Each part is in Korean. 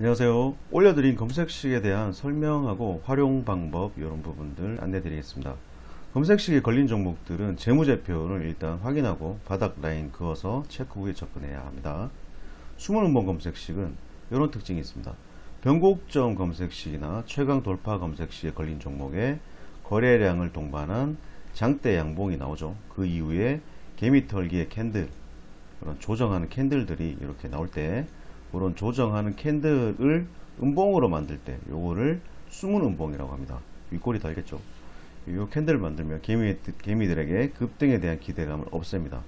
안녕하세요. 올려드린 검색식에 대한 설명하고 활용 방법 이런 부분들 안내 드리겠습니다. 검색식에 걸린 종목들은 재무제표를 일단 확인하고 바닥 라인 그어서 체크 후에 접근해야 합니다. 숨은 음봉 검색식은 이런 특징이 있습니다. 변곡점 검색식이나 최강 돌파 검색식에 걸린 종목에 거래량을 동반한 장대 양봉이 나오죠. 그 이후에 개미털기의 캔들, 그런 조정하는 캔들들이 이렇게 나올 때 그런 조정하는 캔들을 음봉으로 만들 때 요거를 숨은 음봉이라고 합니다. 윗골이 달겠죠. 요 캔들을 만들면 개미, 개미들에게 급등에 대한 기대감을 없앱니다.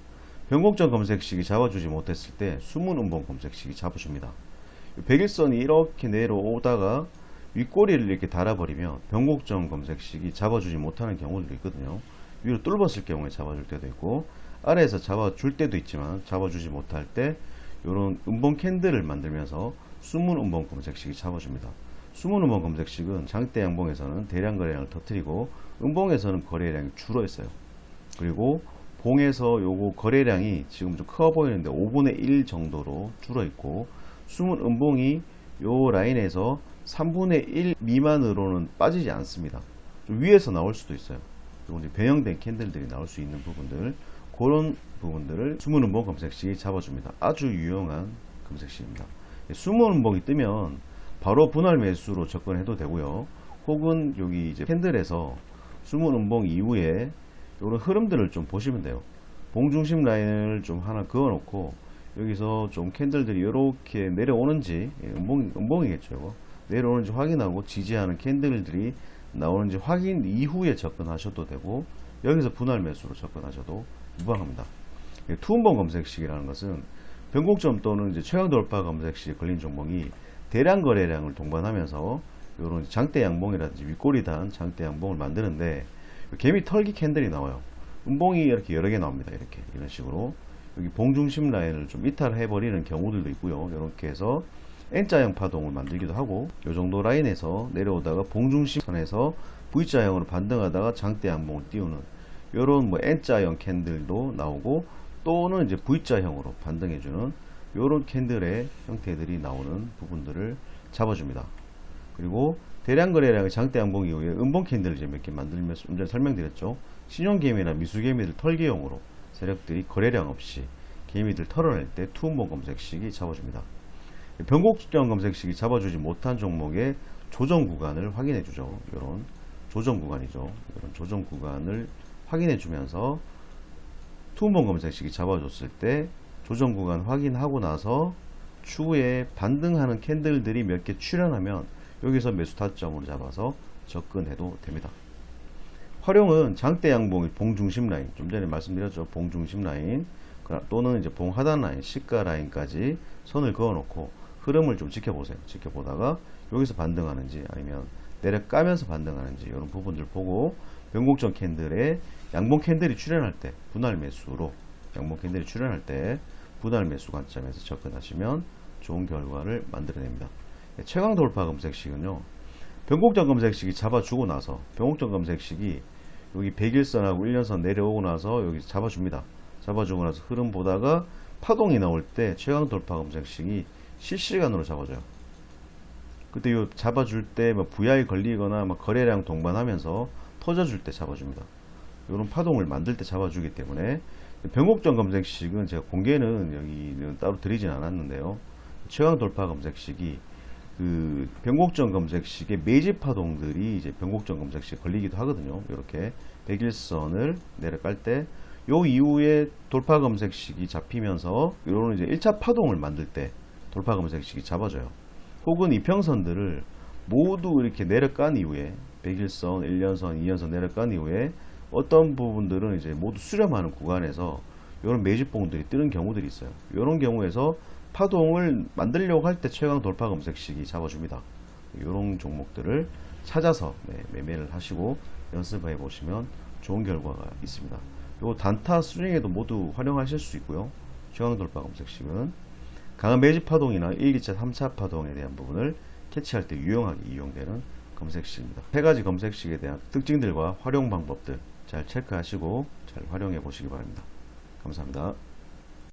변곡점 검색식이 잡아주지 못했을 때 숨은 음봉 검색식이 잡아줍니다. 백일선이 이렇게 내려오다가 윗꼬리를 이렇게 달아버리면 변곡점 검색식이 잡아주지 못하는 경우도 있거든요. 위로 뚫었을 경우에 잡아줄 때도 있고 아래에서 잡아줄 때도 있지만 잡아주지 못할 때 이런 음봉 캔들을 만들면서 숨은 음봉 검색식이 잡아줍니다. 숨은 음봉 검색식은 장대 양봉에서는 대량 거래량을 터뜨리고 음봉에서는 거래량이 줄어 있어요. 그리고 봉에서 요거 거래량이 지금 좀 커 보이는데 5분의 1 정도로 줄어 있고 숨은 음봉이 요 라인에서 3분의 1 미만으로는 빠지지 않습니다. 좀 위에서 나올 수도 있어요. 이제 변형된 캔들들이 나올 수 있는 부분들 그런 부분들을 숨은 음봉 검색식이 잡아줍니다. 아주 유용한 검색식입니다. 숨은 음봉이 뜨면 바로 분할 매수로 접근해도 되고요. 혹은 여기 이제 캔들에서 숨은 음봉 이후에 이런 흐름들을 좀 보시면 돼요. 봉중심 라인을 좀 하나 그어 놓고 여기서 좀 캔들들이 이렇게 내려오는지 예, 음봉, 음봉이겠죠. 이거. 내려오는지 확인하고 지지하는 캔들들이 나오는지 확인 이후에 접근하셔도 되고 여기서 분할 매수로 접근하셔도 무방합니다. 예, 투음봉 검색식이라는 것은 변곡점 또는 이제 최강 돌파 검색식에 걸린 종목이 대량 거래량을 동반하면서 이런 장대 양봉이라든지 윗꼬리 단 장대 양봉을 만드는데 개미 털기 캔들이 나와요. 음봉이 이렇게 여러 개 나옵니다. 이렇게 이런 식으로 여기 봉중심 라인을 좀 이탈해 버리는 경우들도 있고요. 이렇게 해서 N자형 파동을 만들기도 하고 이 정도 라인에서 내려오다가 봉중심 선에서 V자형으로 반등하다가 장대 양봉을 띄우는 이런 뭐 N자형 캔들도 나오고 또는 이제 V자형으로 반등해주는 이런 캔들의 형태들이 나오는 부분들을 잡아줍니다. 그리고 대량 거래량의 장대 양봉 이후에 음봉 캔들을 이제 몇 개 만들면서 좀 전에 설명드렸죠. 신용개미나 미수개미들 털기용으로 세력들이 거래량 없이 개미들 털어낼 때 투음봉 검색식이 잡아줍니다. 변곡점 검색식이 잡아주지 못한 종목의 조정 구간을 확인해 주죠. 이런 조정 구간이죠. 이런 조정 구간을 확인해 주면서 투음봉 검색식이 잡아줬을 때 조정 구간 확인하고 나서 추후에 반등하는 캔들들이 몇 개 출현하면 여기서 매수 타점으로 잡아서 접근해도 됩니다. 활용은 장대 양봉의 봉중심 라인, 좀 전에 말씀드렸죠. 봉 중심 라인 또는 이제 봉 하단 라인, 시가 라인까지 선을 그어 놓고 흐름을 좀 지켜보세요. 지켜보다가 여기서 반등하는지 아니면 내려가면서 반등하는지 이런 부분들 보고 변곡점 캔들에 양봉 캔들이 출현할 때 분할 매수로 양봉 캔들이 출현할 때 분할 매수 관점에서 접근하시면 좋은 결과를 만들어냅니다. 최강 돌파 검색식은요. 변곡점 검색식이 잡아주고 나서 변곡점 검색식이 여기 100일선하고 1년선 내려오고 나서 여기 잡아줍니다. 잡아주고 나서 흐름 보다가 파동이 나올 때 최강 돌파 검색식이 실시간으로 잡아줘요. 그때 요 잡아줄 때 뭐 VI 걸리거나 막 거래량 동반하면서 터져줄 때 잡아줍니다. 이런 파동을 만들 때 잡아주기 때문에 변곡점 검색식은 제가 공개는 여기는 따로 드리진 않았는데요. 최강 돌파 검색식이 그 변곡점 검색식의 매집 파동들이 이제 변곡점 검색식에 걸리기도 하거든요. 이렇게 100일선을 내려갈 때 요 이후에 돌파 검색식이 잡히면서 이런 이제 1차 파동을 만들 때 돌파 검색식이 잡아줘요. 혹은 이평선들을 모두 이렇게 내려간 이후에 100일선, 1년선, 2년선 내려간 이후에 어떤 부분들은 이제 모두 수렴하는 구간에서 이런 매집봉들이 뜨는 경우들이 있어요. 이런 경우에서 파동을 만들려고 할 때 최강 돌파 검색식이 잡아줍니다. 이런 종목들을 찾아서 네, 매매를 하시고 연습해 보시면 좋은 결과가 있습니다. 요 단타 스윙에도 모두 활용하실 수 있고요. 최강 돌파 검색식은 강한 매집 파동이나 1, 2차, 3차 파동에 대한 부분을 캐치할 때 유용하게 이용되는 검색식입니다. 세 가지 검색식에 대한 특징들과 활용 방법들 잘 체크하시고 잘 활용해 보시기 바랍니다. 감사합니다.